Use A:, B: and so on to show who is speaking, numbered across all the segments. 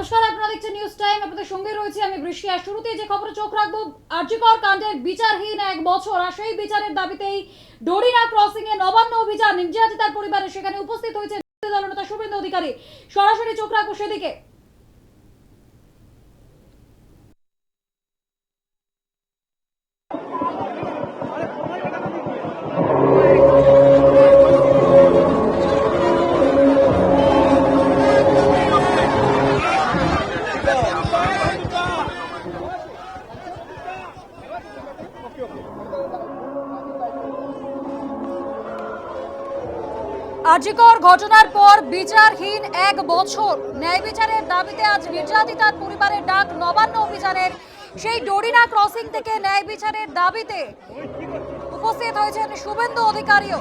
A: নমস্কার, আপনারা দেখছেন নিউজ টাইম আপনাদের সঙ্গে রয়েছে আমি বৃষ্টি আর শুরুতেই যে খবরে চোখ রাখব, আর্যিকর কাণ্ডের বিচারহীন এক বছর, আর সেই বিচারের দাবিতেই ডোরিনা ক্রসিং এ নবান্ন অভিযান। তার পরিবারে সেখানে উপস্থিত হয়েছে দলনেতা শুভেন্দু অধিকারী। সরাসরি চোখ রাখব সেদিকে। আর্যিকর ঘটনার পর বিচারহীন এক বছর। ন্যায় বিচারের দাবিতে আজ নির্যাতিতার পরিবারের ডাক নবান্ন অভিযানের সেই ডোরিনা ক্রসিং থেকে ন্যায় বিচারের দাবিতে উপস্থিত হয়েছেন শুভেন্দু অধিকারীও।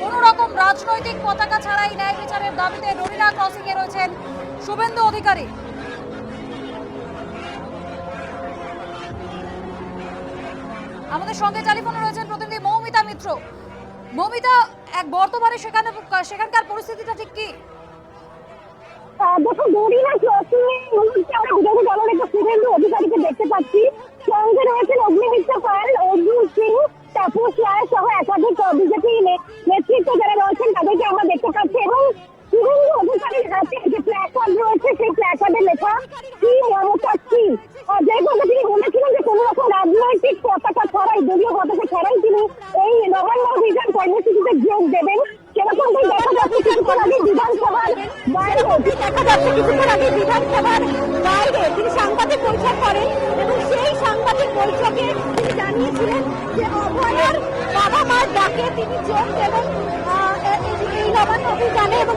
A: কোন রকম রাজনৈতিক পতাকা ছাড়াই ন্যায় বিচারের দাবিতে ডোরিনা ক্রসিং এ রয়েছেন শুভেন্দু অধিকারী। আমাদের সঙ্গে টেলিফোনে রয়েছেন প্রতিনিধি মৌমিতা মিত্র। মৌমিতা এক বর্তমানে সেখানে সেখানকার পরিস্থিতিটা ঠিক কি?
B: দেখো গরিনা না এর মুহূর্তে আমরা বিরোধী দলের একটা শুভেন্দু অধিকারীকে দেখতে পাচ্ছি। সঙ্গে রয়েছেন অগ্নিমিত্র পাল, অর্জুন সিং, তাপস রায় সহ একাধিক বিজেপি নেতৃত্ব যারা রয়েছেন, তাদেরকে আমরা দেখতে পাচ্ছি এবং শুভেন্দু অধিকারীর হাতে যে প্ল্যাকার্ড রয়েছে সেই প্ল্যাকার্ডে লেখা কি মমতা কি যে কথা তিনি বলেছিলেন যে কোনো রকম রাজনৈতিক পতাকা ছাড়াই দলীয় পতাকা ছাড়াই তিনি এই নবান্ন অভিযান কর্মসূচিতে যোগ দেবেন। সেরকমটাই দেখা যাচ্ছে কিছুক্ষণ আগে বিধানসভার বাইরে দেখা যাচ্ছে কিছুক্ষণ আগে বিধানসভার বাইরে সাংবাদিক বৈঠক সেই সাংবাদিক তিনি যোগ দেবেন নবান্ন অভিযানে এবং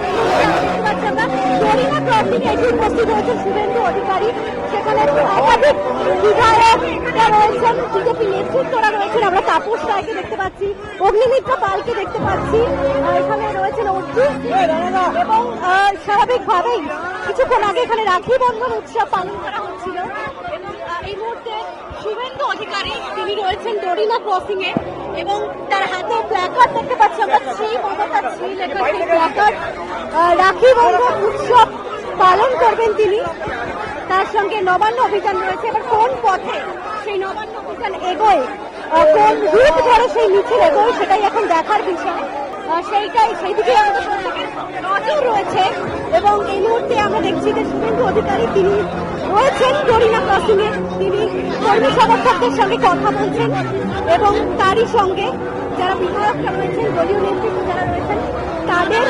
B: গরিমা ক্রসিং এসে উপস্থিত হয়েছেন শুভেন্দু অধিকারী। সেখানে একাধিক বিধায়ক রয়েছেন। বিজেপি নেতৃত্বরা রয়েছেন। আমরা তাপস রায়কে দেখতে পাচ্ছি, অগ্নিমিত্র পালকে দেখতে পাচ্ছি। এখানে রয়েছেন অর্জুন। এবং স্বাভাবিকভাবেই কিছুক্ষণ আগে এখানে রাখি বন্ধন উৎসব পালন করা হচ্ছিল। এবং এই মুহূর্তে শুভেন্দু অধিকারী তিনি রয়েছেন ডোরিনা ক্রসিং এ। এবং তার হাতে প্ল্যাকার্ড দেখতে পাচ্ছি। আমরা সেই মমতা সেই রাখি বন্ধন উৎসব পালন করবেন তিনি। তার সঙ্গে নবান্ন অভিযান রয়েছে। এবার কোন পথে সেই নবান্ন অভিযান এগোয়? কোন রূপ ধরে সেই মিছিল এগোয়? সেটাই এখন দেখার বিষয়। সেইটাই সেই দিকে আমাদের নজর রয়েছে এবং এই মুহূর্তে আমরা দেখছি যে শুভেন্দু অধিকারী তিনি রয়েছেন ডোরিনা ক্রসিং এ তিনি কর্মী সমর্থকদের সঙ্গে কথা বলছেন এবং তারই সঙ্গে যারা বিধায়করা রয়েছেন, দলীয় নেতৃত্ব যারা রয়েছেন, তাদের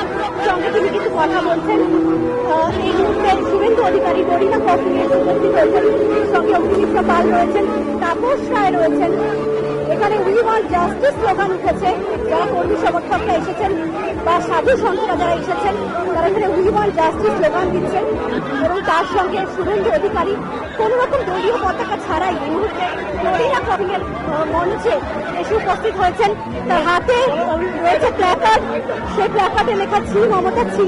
B: সঙ্গে তিনি কিছু কথা বলছেন। এই মুহূর্তে শুভেন্দু অধিকারী গরিনা ক্রসিং এ উপস্থিত রয়েছেন। সঙ্গে অগ্নিমিত্র পাল রয়েছেন, তাপস রায় রয়েছেন। এখানে উই জাস্টিস স্লোগান উঠেছে। যারা কর্মী সমর্থকরা এসেছেন বা সাধু সন্তরা যারা এসেছেন তারা এখানে উই জাস্টিস স্লোগান দিচ্ছেন এবং তার সঙ্গে শুভেন্দু অধিকারী কোন রকম দলীয় পতাকা ছাড়াই এই মুহূর্তে আহ, মঞ্চে এসে উপস্থিত হয়েছেন। তার হাতে রয়েছে প্ল্যাকার্ড সেই প্ল্যাকার্ডে লেখা ছি মমতা ছি।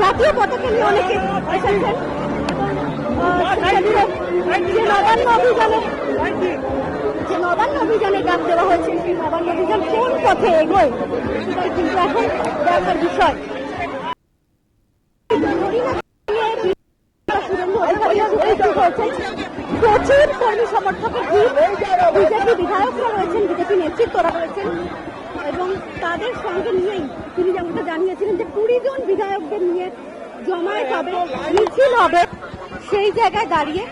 B: জাতীয় পতাকা নিয়ে অনেকে এসেছেন। নবান্ন অভিযানে যে নবান্ন অভিযানে ডাক দেওয়া হয়েছে, সেই নবান্ন অভিযান কোন পথে এগোয়? সেটাই কিন্তু এখন দেখার বিষয়। প্রচুর কর্মী সমর্থকের বিজেপি বিধায়করা রয়েছেন, বিজেপি নেতৃত্বরা রয়েছেন, এবং তাদের সঙ্গে নিয়েই তিনি যেমনটা জানিয়েছিলেন যে কুড়ি জন বিধায়কদের নিয়ে জমায়েত হবে, মিছিল হবে, সেই জায়গায় দাঁড়িয়ে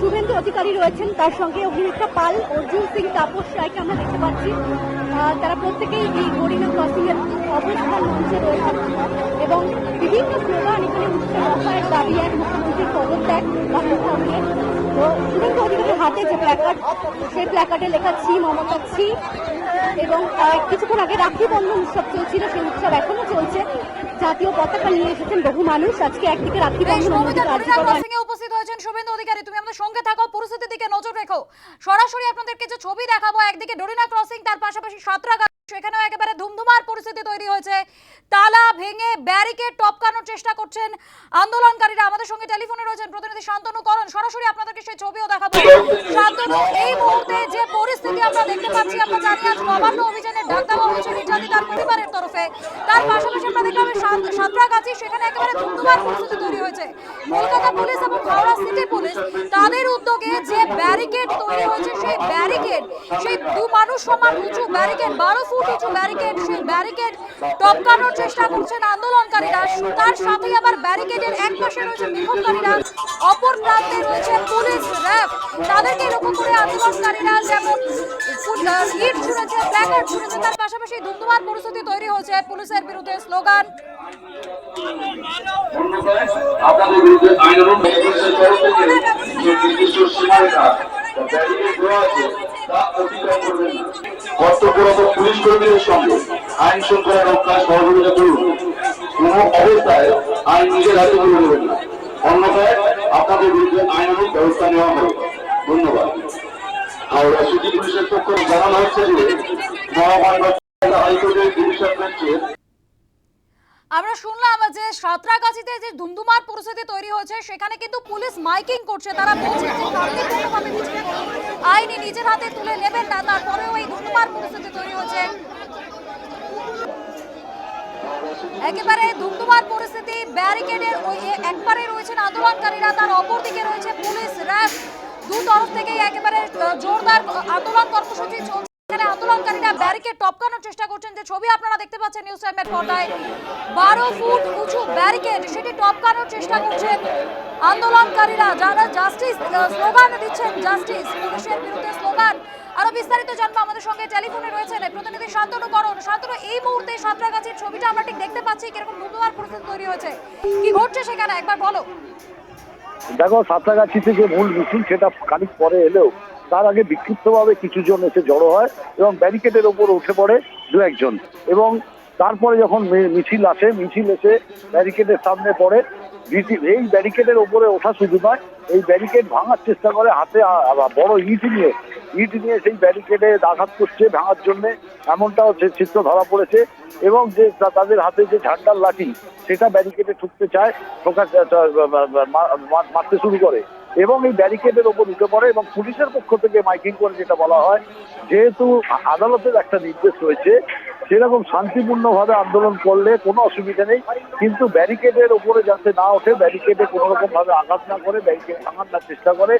B: শুভেন্দু অধিকারী রয়েছেন, তার সঙ্গে অভিনেতা পাল, অর্জুন সিং, তাপস রায়কে আমরা দেখতে পাচ্ছি। তারা প্রত্যেকেই এই গরিনা ক্রসিং এর অবস্থান মঞ্চে রয়েছেন এবং বিভিন্ন স্লোগান এখানে উঠছে। রফায়ের দাবি এক মুখ্যমন্ত্রীর পদত্যাগ বাস্তব নিয়ে তো শুভেন্দু অধিকারীর হাতে যে প্ল্যাকার্ড সেই প্ল্যাকার্ডে লেখা ছি, মমতা ছি এবং কিছুক্ষণ আগে রাখি বন্ধন উৎসব চলছিল, সেই উৎসব এখনও চলছে। জাতীয় পতাকা নিয়ে এসেছেন বহু মানুষ। আজকে একদিকে
A: রাত্রি উপস্থিত হয়েছেন শুভেন্দু অধিকারী। তুমি আমাদের সঙ্গে থাকো পরিস্থিতির দিকে নজর রেখো। সরাসরি আপনাদেরকে যে ছবি দেখাবো একদিকে ডোরিনা ক্রসিং তার পাশাপাশি সাঁতরাগাছি সেখানেও একেবারে ধুমধুমার পরিস্থিতি তৈরি হয়েছে। তালা ভেঙে ব্যারিকেড টপকানোর চেষ্টা করছেন আন্দোলনকারীরা। আমাদের সঙ্গে টেলিফোনে রয়েছেন প্রতিনিধি শান্তনু করণ। সরাসরি আপনাদেরকে সেই ছবিও দেখাবো। শান্তনু, এই মুহূর্তে যে পরিস্থিতি আমরা দেখতে পাচ্ছি, আমরা জানি আজ নবান্ন অভিযানের ডাক দেওয়া হয়েছে নির্যাতিতার পরিবারের তরফে। তার পাশাপাশি আমরা দেখলাম সাঁতরাগাছি, সেখানে একেবারে ধুমধুমার পরিস্থিতি তৈরি হয়েছে। কলকাতা পুলিশ এবং হাওড়া সিটি পুলিশ তাদের উদ্যোগে যে ব্যারিকেড তৈরি হয়েছে, সেই ব্যারিকেড, সেই দু মানুষ সমান উঁচু ব্যারিকেড, বারো ফুট ব্যারিকেড সেই ব্যারিকেড চেষ্টা করছেন আন্দোলনকারীরা। তার সাথে আবার ব্যারিকেডের এক পাশে অপর প্রান্তে পুলিশ র্যাব। তাদেরকে করে আন্দোলনকারীরা যেমন পাশাপাশি ধুমধুমার পরিস্থিতি তৈরি হয়েছে পুলিশের বিরুদ্ধে স্লোগান।
C: তা অতিক্রম করবেন না। অন্যথায় আপনাদের বিরুদ্ধে আইনানুগ ব্যবস্থা নেওয়া হবে। ধন্যবাদ। হাওড়া সিটি পুলিশের পক্ষ জানানো হচ্ছে যে
A: আমরা শুনলাম যে সাঁতরাগাছিতে যে ধুমধুমার পরিস্থিতি তৈরি হয়েছে, সেখানে কিন্তু পুলিশ মাইকিং করছে। তারা বলছে যে আইনি নিজের হাতে তুলে নেবেন না। তারপরেও এই ধুমধুমার পরিস্থিতি তৈরি হয়েছে। একেবারে ধুমধুমার পরিস্থিতি, ব্যারিকেডের ওই এ- একপারে রয়েছেন আন্দোলনকারীরা, তার অপর দিকে রয়েছে পুলিশ, র্যাব। দু তরফ থেকেই একেবারে জোরদার আন্দোলন কর্মসূচি চলছে। এখানে আন্দোলনকারীরা ব্যারিকেড টপকানোর চেষ্টা করছেন। যে ছবি আপনারা দেখতে পাচ্ছেন নিউজ টাইমের পর্দায়, বারো ফুট উঁচু ব্যারিকেড, সেটি টপকানোর চেষ্টা করছেন আন্দোলনকারীরা। যারা জাস্টিস স্লোগান দিচ্ছেন জাস্টিস, পুলিশের বিরুদ্ধে আরও বিস্তারিত জানব। আমাদের সঙ্গে টেলিফোনে রয়েছেন প্রতিনিধি শান্তনু করণ। শান্তনু, এই মুহূর্তে সাঁতরাগাছির ছবিটা আমরা ঠিক দেখতে পাচ্ছি। কীরকম ধুমধুমার পরিস্থিতি তৈরি হয়েছে? কি ঘটছে সেখানে? একবার বলো।
D: দেখো সাঁতরাগাছিতে যে মূল মিছিল সেটা খানিক পরে এলেও তার আগে বিক্ষিপ্তভাবে কিছু জন এসে জড়ো হয় এবং ব্যারিকেডের ওপর উঠে পড়ে দু একজন। এবং তারপরে যখন মিছিল আসে, মিছিল এসে ব্যারিকেডের সামনে পড়ে এই ব্যারিকেডের ওপরে ওঠা শুধু নয়, এই ব্যারিকেড ভাঙার চেষ্টা করে হাতে বড় ইট নিয়ে ইট নিয়ে সেই ব্যারিকেডে আঘাত করছে ভাঙার জন্য, এমনটাও সে চিত্র ধরা পড়েছে। এবং যে তাদের হাতে যে ঝান্ডার লাঠি, সেটা ব্যারিকেডে ঠুকতে চায় ঠোকা মারতে শুরু করে। এবং এই ব্যারিকেডের ওপর উঠে পড়ে এবং পুলিশের পক্ষ থেকে মাইকিং করে যেটা বলা হয়, যেহেতু আদালতের একটা নির্দেশ রয়েছে সেরকম শান্তিপূর্ণভাবে আন্দোলন করলে কোনো অসুবিধা নেই, কিন্তু ব্যারিকেডের উপরে যাতে না ওঠে, ব্যারিকেডে কোনো রকম ভাবে আঘাত না করে, ব্যারিকেড ভাঙার না চেষ্টা করে,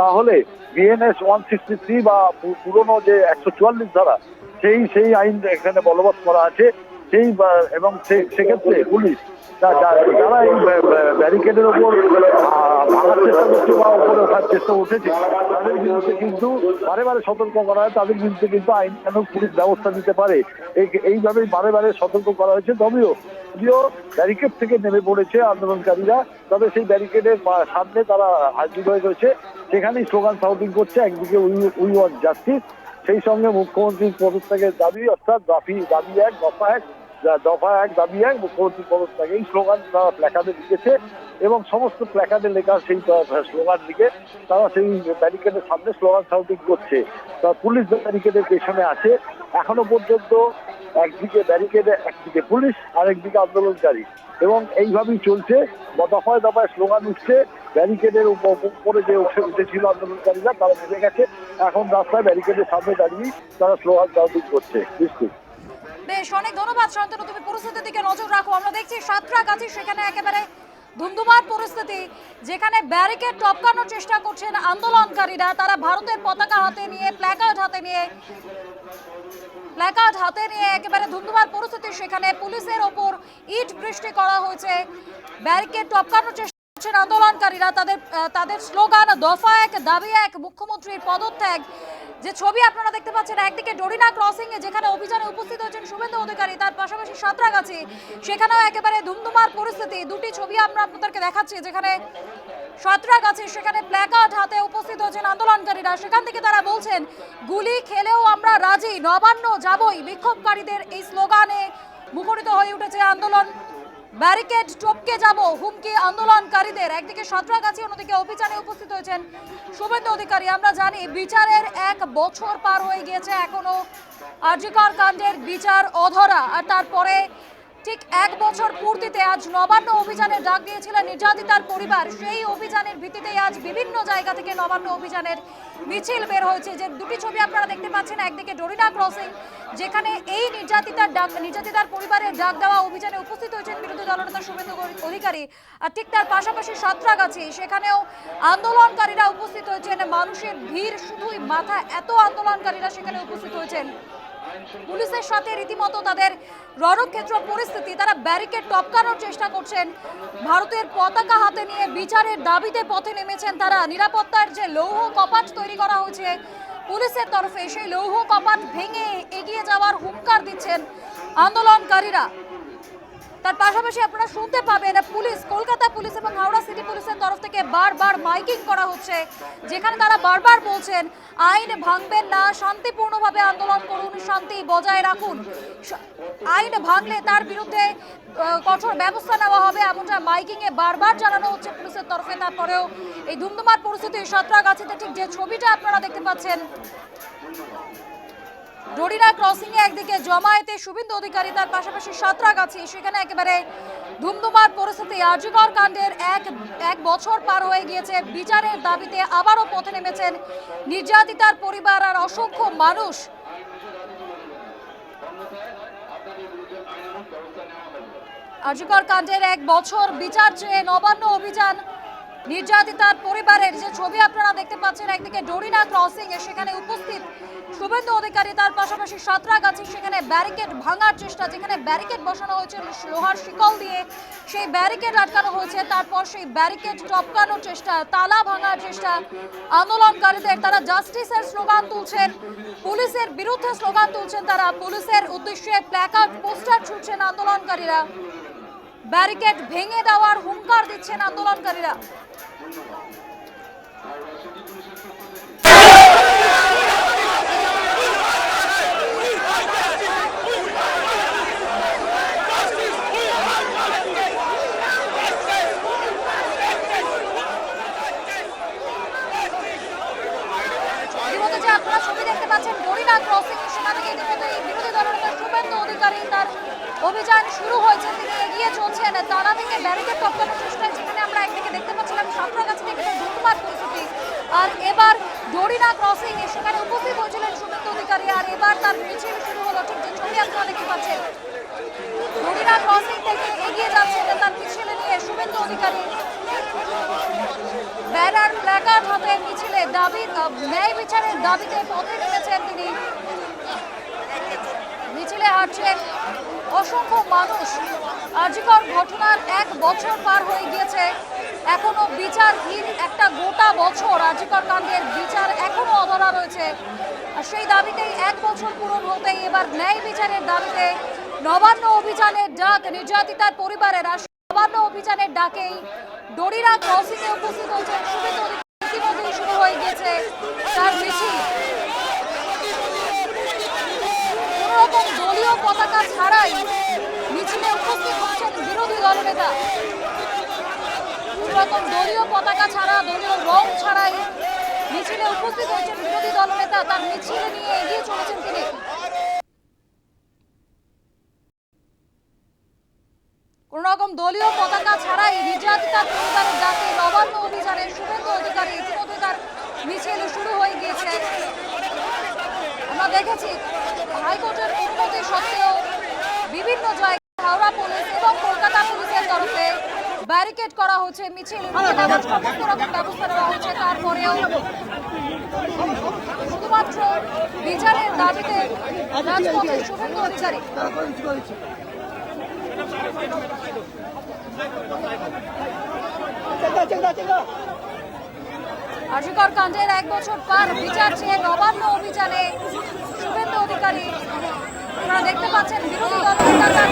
D: তাহলে বিএনএস ওয়ান সিক্সটি থ্রি বা পুরনো যে একশো চুয়াল্লিশ ধারা, সেই সেই আইন এখানে বলবৎ করা আছে। সেই এবং সেক্ষেত্রে পুলিশ যারা এই ব্য- ব্য- ব্যারিকেডের ওপর ভাঙার চেষ্টা করছে বা উপরে ওঠার চেষ্টা উঠেছে, তাদের বিরুদ্ধে কিন্তু বারে বারে সতর্ক করা হয়, তাদের বিরুদ্ধে কিন্তু আইন কেন পুলিশ ব্যবস্থা নিতে পারে? এই- এইভাবেই বারে বারে সতর্ক করা হয়েছে। তবেও যদিও ব্যারিকেড থেকে নেমে পড়েছে আন্দোলনকারীরা, তবে সেই ব্যারিকেডের সামনে তারা হাজির হয়ে রয়েছে। সেখানেই স্লোগান সাউটিং করছে একদিকে উই ওয়ান্ট জাস্টিস, সেই সঙ্গে মুখ্যমন্ত্রীর পদত্যাগের দাবি, অর্থাৎ দাবি দাবি এক, দফা এক দফা এক, দাবি এক, মুখ্যমন্ত্রী মুখ্যমন্ত্রীর পদত্যাগ। এই স্লোগান তারা প্ল্যাকার্ডে লিখেছে এবং সমস্ত প্ল্যাকার্ডে লেখা সেই স্লোগান লিখে তারা সেই ব্যারিকেডের সামনে স্লোগান সাউটিং করছে। তা পুলিশ ব্যারিকেডের পেছনে আছে, এখনও পর্যন্ত একদিকে ব্যারিকেডে একদিকে পুলিশ আর একদিকে আন্দোলনকারী। এবং এইভাবেই চলছে। দফায় দফায় স্লোগান উঠছে ব্যারিকেডের উপ- উপরে যে উঠে উঠেছিল আন্দোলনকারীরা, তারা নেমে গেছে। এখন রাস্তায় ব্যারিকেডের সামনে দাঁড়িয়ে তারা স্লোগান সাউটিং করছে। বিস্কুট
A: বেশ, অনেক ধন্যবাদ শান্তনু তুমি পরিস্থিতির দিকে নজর রাখো। আমরা দেখছি সাঁতরাগাছি সেখানে একেবারে ধুমধুমার পরিস্থিতি, যেখানে ব্যারিকেড টপকানোর চেষ্টা করছেন আন্দোলনকারীরা। তারা ভারতের পতাকা হাতে নিয়ে, প্ল্যাকার্ড হাতে নিয়ে, প্ল্যাকার্ড হাতে নিয়ে একেবারে ধুমধুমার পরিস্থিতি সেখানে পুলিশের ওপর ইট বৃষ্টি করা হয়েছে। ব্যারিকেড টপকানোর চেষ্টা করছেন আন্দোলনকারীরা। তাদের তাদের স্লোগান, দফা এক, দাবি এক, মুখ্যমন্ত্রীর পদত্যাগ। যে ছবি আপনারা দেখতে পাচ্ছেন, একদিকে ডরিনা ক্রসিং এ যেখানে অভিযানে উপস্থিত হয়েছেন শুভেন্দু অধিকারী, তার পাশাপাশি সাঁতরাগাছি। সেখানেও একেবারে ধুমধুমার পরিস্থিতি। দুটি ছবি আমরা আপনাদেরকে দেখাচ্ছি, যেখানে সাঁতরাগাছি, সেখানে প্ল্যাকার্ড হাতে উপস্থিত হয়েছেন আন্দোলনকারীরা। সেখান থেকে তারা বলছেন, গুলি খেলেও আমরা রাজি, নবান্ন যাবই। বিক্ষোভকারীদের এই স্লোগানে মুখরিত হয়ে উঠেছে আন্দোলন। ব্যারিকেড টপকে যাব হুমকি আন্দোলনকারীদের। একদিকে সাঁতরাগাছি অন্যদিকে অভিযানে উপস্থিত হয়েছেন শুভেন্দু অধিকারী। আমরা জানি বিচারের এক বছর পার হয়ে গিয়েছে এখনও। আর্যিকর কাণ্ডের বিচার অধরা। আর তারপরে ঠিক এক বছর পূর্তিতে আজ নবান্ন অভিযানের ডাক দিয়েছিলেন নির্যাতিতার পরিবার। সেই অভিযানের ভিত্তিতে আজ বিভিন্ন জায়গা থেকে নবান্ন অভিযানের মিছিল বের হয়েছে। যে দুটি ছবি আপনারা দেখতে পাচ্ছেন, একদিকে ডরিনা ক্রসিং, যেখানে এই নির্যাতিতার ডাক, নির্যাতিতার পরিবারের ডাক দেওয়া অভিযানে উপস্থিত হয়েছেন বিরোধী দলনেতা শুভেন্দু অধিকারী। আর ঠিক তার পাশাপাশি সাঁতরাগাছি, সেখানেও আন্দোলনকারীরা উপস্থিত হয়েছেন। মানুষের ভিড় শুধুই মাথা, এত আন্দোলনকারীরা সেখানে উপস্থিত হয়েছেন। পুলিশের সাথে রীতিমতো তাদের রণক্ষেত্র পরিস্থিতি, তারা ব্যারিকেড টপকানোর চেষ্টা করছেন। ভারতের পতাকা হাতে নিয়ে বিচারের দাবিতে পথে নেমেছেন তারা। নিরাপত্তার যে লৌহ কপাট তৈরি করা হয়েছে পুলিশের তরফে, সেই লৌহ কপাট ভেঙে এগিয়ে যাওয়ার হুঙ্কার দিচ্ছেন আন্দোলনকারীরা। তার পাশাপাশি আপনারা শুনতে পাবেন পুলিশ, কলকাতা পুলিশ এবং হাওড়া সিটি পুলিশের তরফ থেকে বারবার মাইকিং করা হচ্ছে, যেখানে তারা বারবার বলছেন, আইন ভাঙবেন না, শান্তিপূর্ণভাবে আন্দোলন করুন, শান্তি বজায় রাখুন। আইন ভাঙলে তার বিরুদ্ধে কঠোর ব্যবস্থা নেওয়া হবে, এমনটা মাইকিং এ বারবার জানানো হচ্ছে পুলিশের তরফে। তারপরেও এই ধুমধুমার পরিস্থিতি সাঁতরাগাছিতে, ঠিক যে ছবিটা আপনারা দেখতে পাচ্ছেন। ডরিনা ক্রসিং এ একদিকে জমায়েতে শুভেন্দু অধিকারী, তার পাশাপাশি সাঁতরাগাছি, সেখানে একেবারে ধুমধুমার পরিস্থিতি। আর্যকর কাণ্ডের এক এক বছর পার হয়ে গিয়েছে। বিচারের দাবিতে আবারও পথে নেমেছেন নির্যাতিতার পরিবার আর অসংখ্য মানুষ। আর্যকর কাণ্ডের এক বছর বিচার চেয়ে নবান্ন অভিযান নির্যাতিতার পরিবারের যে ছবি আপনারা দেখতে পাচ্ছেন, একদিকে ডরিনা ক্রসিং এ সেখানে উপস্থিত শুভেন্দু অধিকারী, তার পাশাপাশি সাঁতরাগাছি সেখানে ব্যারিকেড ভাঙার চেষ্টা, যেখানে ব্যারিকেড বসানো হয়েছে লোহার শিকল দিয়ে। সেই ব্যারিকেড আটকানো হয়েছে, তারপর সেই ব্যারিকেড টপকানোর চেষ্টা, তালা ভাঙার চেষ্টা। আন্দোলনকারীদের তারা জাস্টিসের স্লোগান তুলছেন, পুলিশের বিরুদ্ধে স্লোগান তুলছেন তারা। পুলিশের উদ্দেশ্যে প্ল্যাকার্ড, পোস্টার ছুটছেন আন্দোলনকারীরা। ব্যারিকেড ভেঙে দেওয়ার হুঙ্কার দিচ্ছেন আন্দোলনকারীরা। আপনারা ছবি দেখতে পাচ্ছেন, গরিনা ক্রসিং সেখান এই বিরোধী দলনেতা শুভেন্দু অধিকারী তার অভিযান শুরু হয়েছে, তিনি এগিয়ে চলছেন। তারা থেকে ব্যারিকেড টপকানোর চেষ্টায় যেখানে আমরা একদিকে দেখতে পাচ্ছিলাম সাঁতরাগাছি থেকে ধুমধুমার পরিস্থিতি আর এবার ডরিনা ক্রসিং সেখানে উপস্থিত হয়েছিলেন শুভেন্দু অধিকারী। আর এবার তার মিছিল শুরু হলো। ঠিক যে ছবি আপনারা দেখতে পাচ্ছেন ডরিনা ক্রসিং থেকে এগিয়ে যাচ্ছেন তার মিছিল নিয়ে শুভেন্দু অধিকারী ব্যানার প্ল্যাকার্ড হাতে মিছিলে দাবি ন্যায় বিচারের দাবিতে পথে নেমেছেন তিনি। মিছিলে হাঁটছেন অসংখ্য মানুষ আর্যিকর ঘটনার এক বছর পার হয়ে গিয়েছে। এখনও বিচারহীন একটা গোটা বছর আর্যিকর কাণ্ডের বিচার এখনও অধরা রয়েছে। সেই দাবিতেই এক বছর পূরণ হতেই এবার ন্যায় বিচারের দাবিতে নবান্ন অভিযানের ডাক নির্যাতিতার পরিবারের নবান্ন অভিযানের ডাকেই ডরিরা ক্রসিং এ উপস্থিত অধিকারী ইতিমধ্যেই শুরু হয়ে গেছে তার মিছিল কোন রকম দলীয় পতাকা ছাড়াই মিছিলে উপস্থিত হচ্ছেন বিরোধী দলনেতা। রকম দলীয় পতাকা ছাড়া, দলীয় রং ছাড়াই মিছিলে উপস্থিত হয়েছেন বিরোধী দলনেতা। তার মিছিল নিয়ে এগিয়ে চলেছেন তিনি। কোন দলীয় পতাকা ছাড়াই নির্যাতিতার পরিবারের ডাকে নবান্ন অভিযানে শুভেন্দু অধিকারী ইতিমধ্যে তার মিছিল শুরু হয়ে গিয়েছে। আমরা দেখেছি হাইকোর্টের অনুমতি সত্ত্বেও বিভিন্ন জায়গায় হাওড়া পুলিশ এবং কলকাতা পুলিশের তরফে ব্যারিকেড করা হচ্ছে, মিছিল সমস্ত রকম ব্যবস্থা নেওয়া হচ্ছে। তারপরেও শুধুমাত্র বিচারের দাবিতে রাজপথে শুভেন্দু অধিকারী। আশিকর কাণ্ডের এক বছর পার বিচার চেয়ে নবান্ন অভিযানে শুভেন্দু অধিকারী আপনারা দেখতে পাচ্ছেন বিরোধী দলের নেতার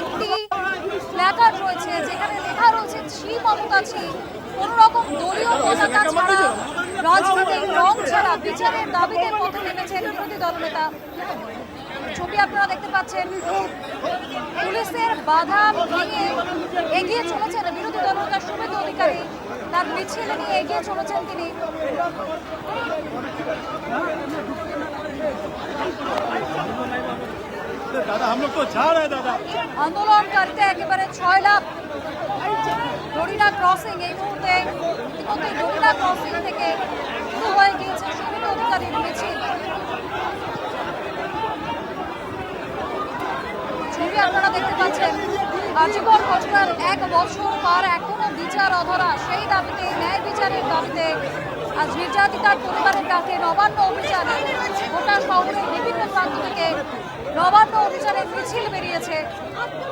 A: একটি প্ল্যাকার্ড রয়েছে, যেখানে লেখা রয়েছে ছি মমতা ছি কোন রকম দলীয় পতাকা ছাড়া রাজনৈতিক রং ছাড়া বিচারের দাবিতে পথে নেমেছেন বিরোধী দলনেতা ছবি আপনারা দেখতে পাচ্ছেন, পুলিশের বাধা ভেঙে এগিয়ে চলেছেন বিরোধী দলনেতা শুভেন্দু অধিকারী। তার মিছিল নিয়ে এগিয়ে চলেছেন তিনি।
E: अरे दादा हम लोग तो जा रहे हैं दादा
A: আন্দোলনকারীতে একেবারে ছয় লাখ ডরিনা ক্রসিং এই মুহূর্তে ইতিমধ্যে ডরিনা ক্রসিং থেকে শুরু হয়ে গিয়েছে সুবিধা অধিকারীর মিছিল ছবি আপনারা দেখতে পাচ্ছেন আজীবন ঘটনার এক বছর পর এখনো বিচার অধরা সেই দাবিতে ন্যায় বিচারের দাবিতে আজ নির্যাতিতার পরিবারের ডাকে নবান্ন অভিযান গোটা শহরের বিভিন্ন প্রান্ত থেকে নবান্ন অভিযানের মিছিল বেরিয়েছে।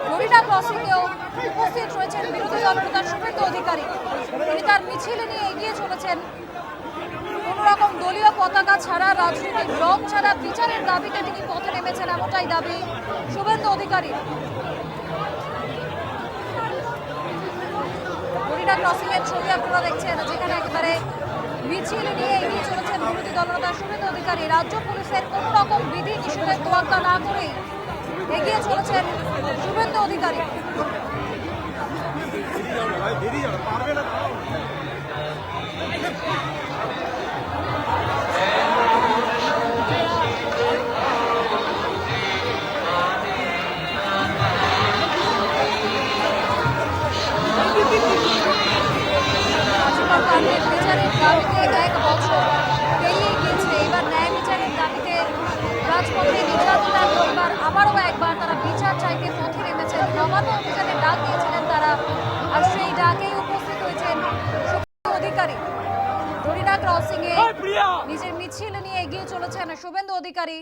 A: হরিণা ক্রসিংয়েও উপস্থিত রয়েছেন বিরোধী দলনেতা শুভেন্দু অধিকারী। তিনি তার মিছিল নিয়ে এগিয়ে চলেছেন। কোন রকম দলীয় পতাকা ছাড়া, রাজনৈতিক রং ছাড়া বিচারের দাবিতে তিনি পথে নেমেছেন এমনটাই দাবি শুভেন্দু অধিকারী। হরিণা ক্রসিং এর ছবি আপনারা দেখছেন, যেখানে একেবারে মিছিল নিয়ে এগিয়ে চলেছেন বিরোধী দলনেতা শুভেন্দু অধিকারী। রাজ্য পুলিশের কোন রকম বিধি নিষেধের তোয়াক্কা না করেই এগিয়ে চলেছেন শুভেন্দু অধিকারী। अधिकारी।